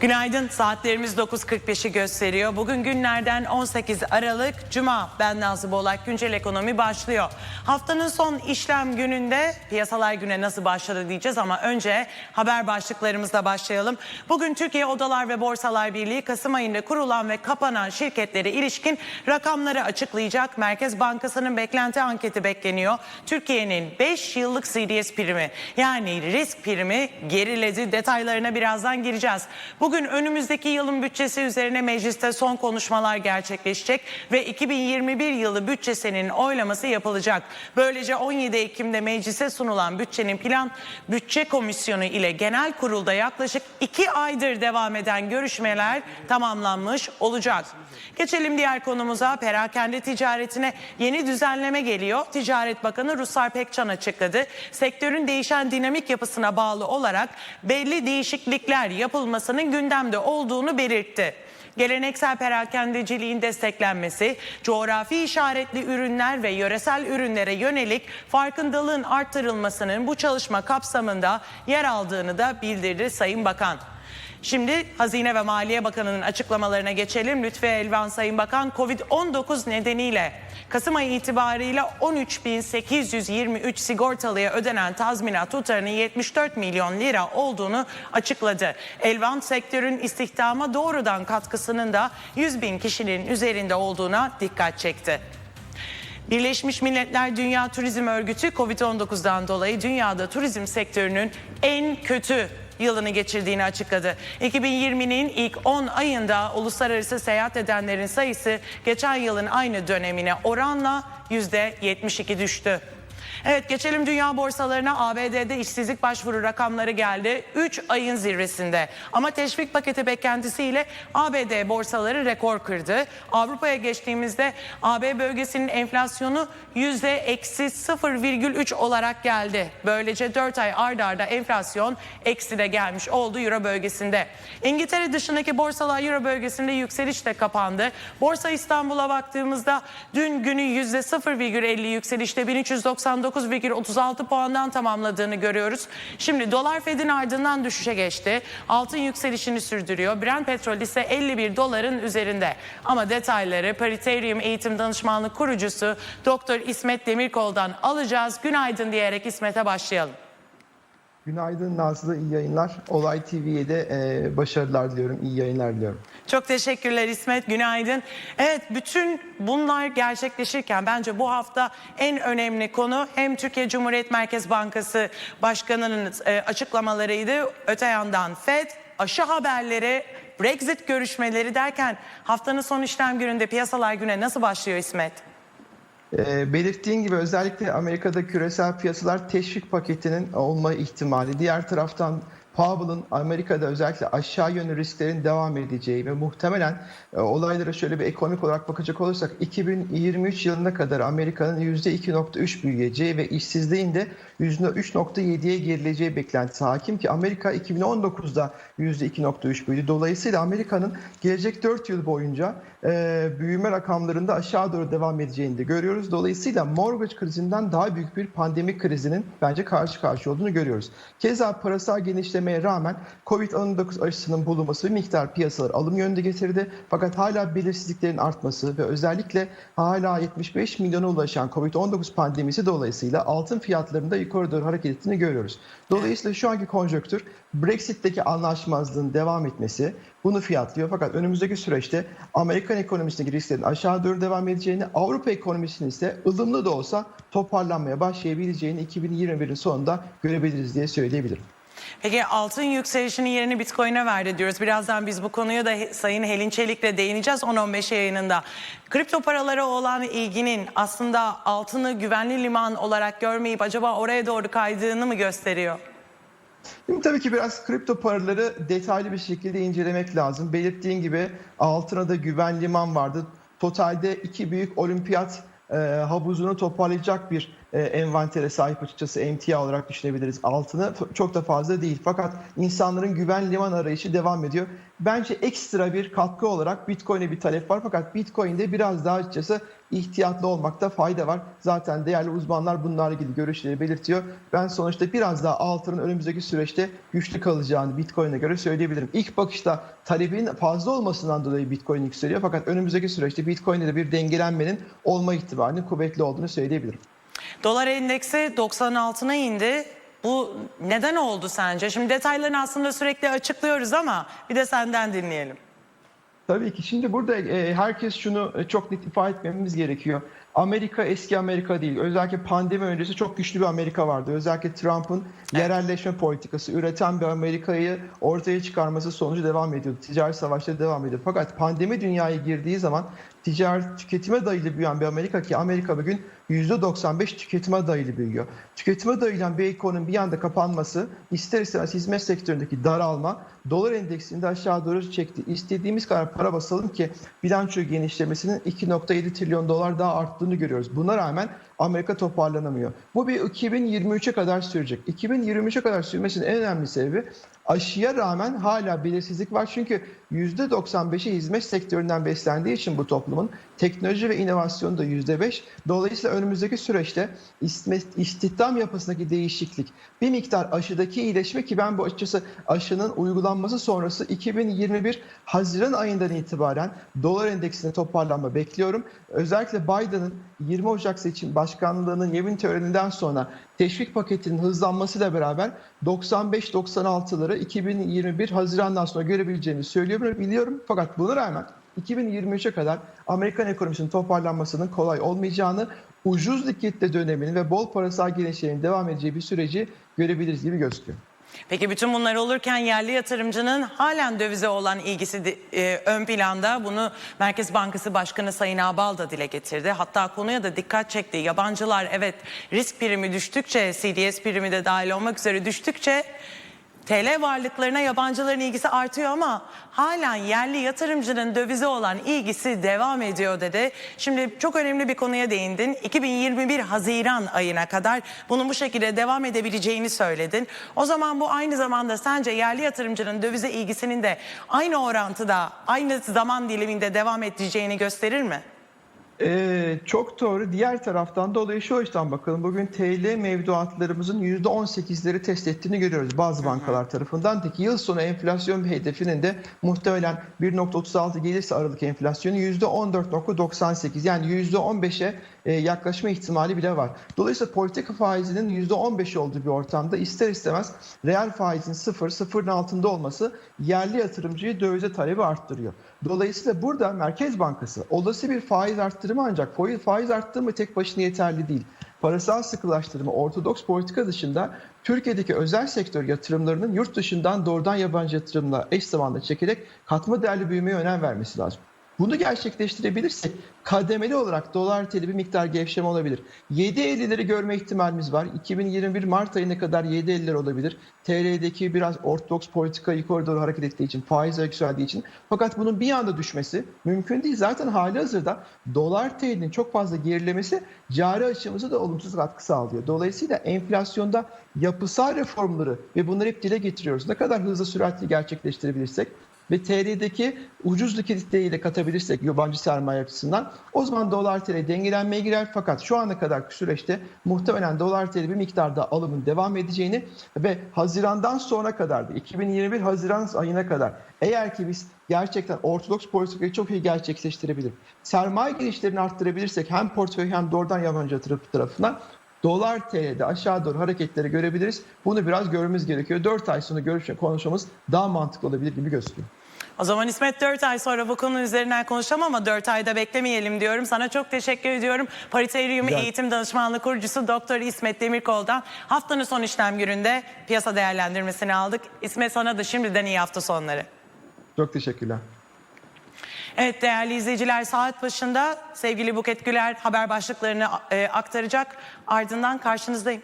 Günaydın. Saatlerimiz 9.45'i gösteriyor. Bugün günlerden 18 Aralık Cuma. Ben Nazlı Bolak. Güncel ekonomi başlıyor. Haftanın son işlem gününde piyasalar güne nasıl başladı diyeceğiz ama önce haber başlıklarımızla başlayalım. Bugün Türkiye Odalar ve Borsalar Birliği Kasım ayında kurulan ve kapanan şirketlere ilişkin rakamları açıklayacak. Merkez Bankası'nın beklenti anketi bekleniyor. Türkiye'nin 5 yıllık CDS primi yani risk primi geriledi. Detaylarına birazdan gireceğiz. Bugün önümüzdeki yılın bütçesi üzerine mecliste son konuşmalar gerçekleşecek ve 2021 yılı bütçesinin oylaması yapılacak. Böylece 17 Ekim'de meclise sunulan bütçenin plan bütçe komisyonu ile genel kurulda yaklaşık 2 aydır devam eden görüşmeler tamamlanmış olacak. Geçelim diğer konumuza. Perakende ticaretine yeni düzenleme geliyor. Ticaret Bakanı Ruslar Pekcan açıkladı. Sektörün değişen dinamik yapısına bağlı olarak belli değişiklikler yapılmasının gündemde olduğunu belirtti. Geleneksel perakendeciliğin desteklenmesi, coğrafi işaretli ürünler ve yöresel ürünlere yönelik farkındalığın artırılmasının bu çalışma kapsamında yer aldığını da bildirdi Sayın Bakan. Şimdi Hazine ve Maliye Bakanı'nın açıklamalarına geçelim. Lütfi Elvan Sayın Bakan Covid-19 nedeniyle Kasım ayı itibarıyla 13.823 sigortalıya ödenen tazminat tutarının 74 milyon lira olduğunu açıkladı. Elvan sektörün istihdama doğrudan katkısının da 100 bin kişinin üzerinde olduğuna dikkat çekti. Birleşmiş Milletler Dünya Turizm Örgütü Covid-19'dan dolayı dünyada turizm sektörünün en kötü yılını geçirdiğini açıkladı. 2020'nin ilk 10 ayında uluslararası seyahat edenlerin sayısı geçen yılın aynı dönemine oranla %72 düştü. Evet geçelim dünya borsalarına. ABD'de işsizlik başvuru rakamları geldi. 3 ayın zirvesinde. Ama teşvik paketi beklentisiyle ABD borsaları rekor kırdı. Avrupa'ya geçtiğimizde AB bölgesinin enflasyonu yüzde eksi 0,3 olarak geldi. Böylece 4 ay ard arda enflasyon eksi de gelmiş oldu Euro bölgesinde. İngiltere dışındaki borsalar Euro bölgesinde yükselişle kapandı. Borsa İstanbul'a baktığımızda dün günü yüzde 0,50 yükselişte 1399,36 puandan tamamladığını görüyoruz. Şimdi dolar Fed'in ardından düşüşe geçti. Altın yükselişini sürdürüyor. Brent petrol ise 51 doların üzerinde. Ama detayları Pariterium Eğitim Danışmanlık kurucusu Doktor İsmet Demirkol'dan alacağız. Günaydın diyerek İsmet'e başlayalım. Günaydın Nazlı, iyi yayınlar. Olay TV'ye de e, başarılar diliyorum, iyi yayınlar diliyorum. Çok teşekkürler İsmet. Günaydın. Evet bütün bunlar gerçekleşirken bence bu hafta en önemli konu hem Türkiye Cumhuriyet Merkez Bankası Başkanı'nın e, açıklamalarıydı. Öte yandan FED aşı haberleri, Brexit görüşmeleri derken haftanın son işlem gününde piyasalar güne nasıl başlıyor İsmet? E, belirttiğin gibi özellikle Amerika'da küresel piyasalar teşvik paketinin olma ihtimali. Diğer taraftan Powell'ın Amerika'da özellikle aşağı yönlü risklerin devam edeceği ve muhtemelen e, olaylara şöyle bir ekonomik olarak bakacak olursak 2023 yılına kadar Amerika'nın %2.3 büyüyeceği ve işsizliğin de %3.7'ye gerileceği beklentisi hakim ki Amerika 2019'da %2.3 büyüdü. Dolayısıyla Amerika'nın gelecek 4 yıl boyunca e, büyüme rakamlarında aşağı doğru devam edeceğini de görüyoruz. Dolayısıyla mortgage krizinden daha büyük bir pandemi krizinin bence karşı karşıya olduğunu görüyoruz. Keza parasal genişlemeye rağmen Covid-19 aşısının bulunması bir miktar piyasalar alım yönünde getirdi. Fakat hala belirsizliklerin artması ve özellikle hala 75 milyona ulaşan Covid-19 pandemisi dolayısıyla altın fiyatlarında yukarı doğru hareket ettiğini görüyoruz. Dolayısıyla şu anki konjonktür Brexit'teki anlaşmazlığın devam etmesi bunu fiyatlıyor. Fakat önümüzdeki süreçte Amerikan ekonomisindeki risklerin aşağı doğru devam edeceğini, Avrupa ekonomisinin ise ılımlı da olsa toparlanmaya başlayabileceğini 2021'in sonunda görebiliriz diye söyleyebilirim. Peki altın yükselişinin yerini Bitcoin'e verdi diyoruz. Birazdan biz bu konuya da Sayın Helin Çelik'le değineceğiz 10-15 yayınında. Kripto paralara olan ilginin aslında altını güvenli liman olarak görmeyip acaba oraya doğru kaydığını mı gösteriyor? Şimdi tabii ki biraz kripto paraları detaylı bir şekilde incelemek lazım. Belirttiğin gibi altına da güven liman vardı. Totalde iki büyük olimpiyat e, havuzunu toparlayacak bir envantere sahip açıkçası emtia olarak düşünebiliriz. Altını çok da fazla değil. Fakat insanların güven liman arayışı devam ediyor. Bence ekstra bir katkı olarak Bitcoin'e bir talep var. Fakat Bitcoin'de biraz daha açıkçası ihtiyatlı olmakta fayda var. Zaten değerli uzmanlar bunlarla ilgili görüşleri belirtiyor. Ben sonuçta biraz daha altının önümüzdeki süreçte güçlü kalacağını Bitcoin'e göre söyleyebilirim. İlk bakışta talebin fazla olmasından dolayı Bitcoin yükseliyor. Fakat önümüzdeki süreçte Bitcoin'de de bir dengelenmenin olma ihtimalinin kuvvetli olduğunu söyleyebilirim. Dolar endeksi 96'na indi. Bu neden oldu sence? Şimdi detaylarını aslında sürekli açıklıyoruz ama bir de senden dinleyelim. Tabii ki. Şimdi burada e, herkes şunu e, çok net ifade etmemiz gerekiyor. Amerika eski Amerika değil. Özellikle pandemi öncesi çok güçlü bir Amerika vardı. Özellikle Trump'ın yerelleşme politikası, üreten bir Amerika'yı ortaya çıkarması sonucu devam ediyordu. Ticaret savaşları devam ediyor. Fakat pandemi dünyaya girdiği zaman ticaret tüketime dayalı büyüyen bir Amerika ki Amerika bugün %95 tüketime dayalı büyüyor. Tüketime dayalı bir ekonominin bir anda kapanması ister istemez hizmet sektöründeki daralma dolar endeksini de aşağı doğru çekti. İstediğimiz kadar para basalım ki bilanço genişlemesinin 2.7 trilyon dolar daha arttığını görüyoruz. Buna rağmen Amerika toparlanamıyor. Bu bir 2023'e kadar sürecek. 2023'e kadar sürmesinin en önemli sebebi aşıya rağmen hala belirsizlik var. Çünkü %95'i hizmet sektöründen beslendiği için bu toplumun teknoloji ve inovasyonu da %5. Dolayısıyla önümüzdeki süreçte istihdam yapısındaki değişiklik, bir miktar aşıdaki iyileşme ki ben bu açıkçası aşının uygulanması sonrası 2021 Haziran ayından itibaren dolar endeksinde toparlanma bekliyorum. Özellikle Biden'ın 20 Ocak seçim başkanlığının yemin töreninden sonra teşvik paketinin hızlanmasıyla beraber 95-96'ları 2021 Haziran'dan sonra görebileceğimizi söylüyorum biliyorum. Fakat buna rağmen 2023'e kadar Amerikan ekonomisinin toparlanmasının kolay olmayacağını, ucuz likitte döneminin ve bol parasal genişlemenin devam edeceği bir süreci görebiliriz gibi gözüküyor. Peki bütün bunlar olurken yerli yatırımcının halen dövize olan ilgisi e, ön planda. Bunu Merkez Bankası Başkanı Sayın Ağbal da dile getirdi. Hatta konuya da dikkat çekti. Yabancılar evet risk primi düştükçe, CDS primi de dahil olmak üzere düştükçe TL varlıklarına yabancıların ilgisi artıyor ama halen yerli yatırımcının dövize olan ilgisi devam ediyor dedi. Şimdi çok önemli bir konuya değindin. 2021 Haziran ayına kadar bunun bu şekilde devam edebileceğini söyledin. O zaman bu aynı zamanda sence yerli yatırımcının dövize ilgisinin de aynı orantıda, aynı zaman diliminde devam edeceğini gösterir mi? Ee, çok doğru. Diğer taraftan dolayı şu açıdan bakalım. Bugün TL mevduatlarımızın %18'leri test ettiğini görüyoruz bazı bankalar tarafından. Peki yıl sonu enflasyon bir hedefinin de muhtemelen 1.36 gelirse aralık enflasyonu %14.98 yani %15'e e, yaklaşma ihtimali bile var. Dolayısıyla politika faizinin %15 olduğu bir ortamda ister istemez reel faizin 0, 0'ın altında olması yerli yatırımcıyı dövize talebi arttırıyor. Dolayısıyla burada Merkez Bankası olası bir faiz arttırımı ancak faiz- arttırımı tek başına yeterli değil. Parasal sıkılaştırma, ortodoks politika dışında Türkiye'deki özel sektör yatırımlarının yurt dışından doğrudan yabancı yatırımla eş zamanlı çekerek katma değerli büyümeye önem vermesi lazım. Bunu gerçekleştirebilirsek kademeli olarak dolar TL bir miktar gevşeme olabilir. 7.50'leri görme ihtimalimiz var. 2021 Mart ayına kadar 7.50'ler olabilir. TL'deki biraz ortodoks politika yukarı doğru hareket ettiği için, faiz yükseldiği için. Fakat bunun bir anda düşmesi mümkün değil. Zaten hali hazırda dolar TL'nin çok fazla gerilemesi cari açımıza da olumsuz katkı sağlıyor. Dolayısıyla enflasyonda yapısal reformları ve bunları hep dile getiriyoruz. Ne kadar hızlı süratli gerçekleştirebilirsek ve TL'deki ucuz likiditeyi de katabilirsek yabancı sermaye açısından o zaman dolar TL dengelenmeye girer. Fakat şu ana kadar süreçte muhtemelen dolar TL bir miktarda alımın devam edeceğini ve Haziran'dan sonra kadar da 2021 Haziran ayına kadar eğer ki biz gerçekten ortodoks politikayı çok iyi gerçekleştirebilir. Sermaye girişlerini arttırabilirsek hem portföy hem doğrudan yabancı yatırım tarafından Dolar TL'de aşağı doğru hareketleri görebiliriz. Bunu biraz görmemiz gerekiyor. 4 ay sonra görüşme konuşmamız daha mantıklı olabilir gibi gözüküyor. O zaman İsmet 4 ay sonra bu konu üzerinden konuşalım ama 4 ayda beklemeyelim diyorum. Sana çok teşekkür ediyorum. Pariteryum Güzel. Eğitim Danışmanlığı kurucusu Doktor İsmet Demirkol'dan haftanın son işlem gününde piyasa değerlendirmesini aldık. İsmet sana da şimdiden iyi hafta sonları. Çok teşekkürler. Evet değerli izleyiciler saat başında sevgili Buket Güler haber başlıklarını e, aktaracak. Ardından karşınızdayım.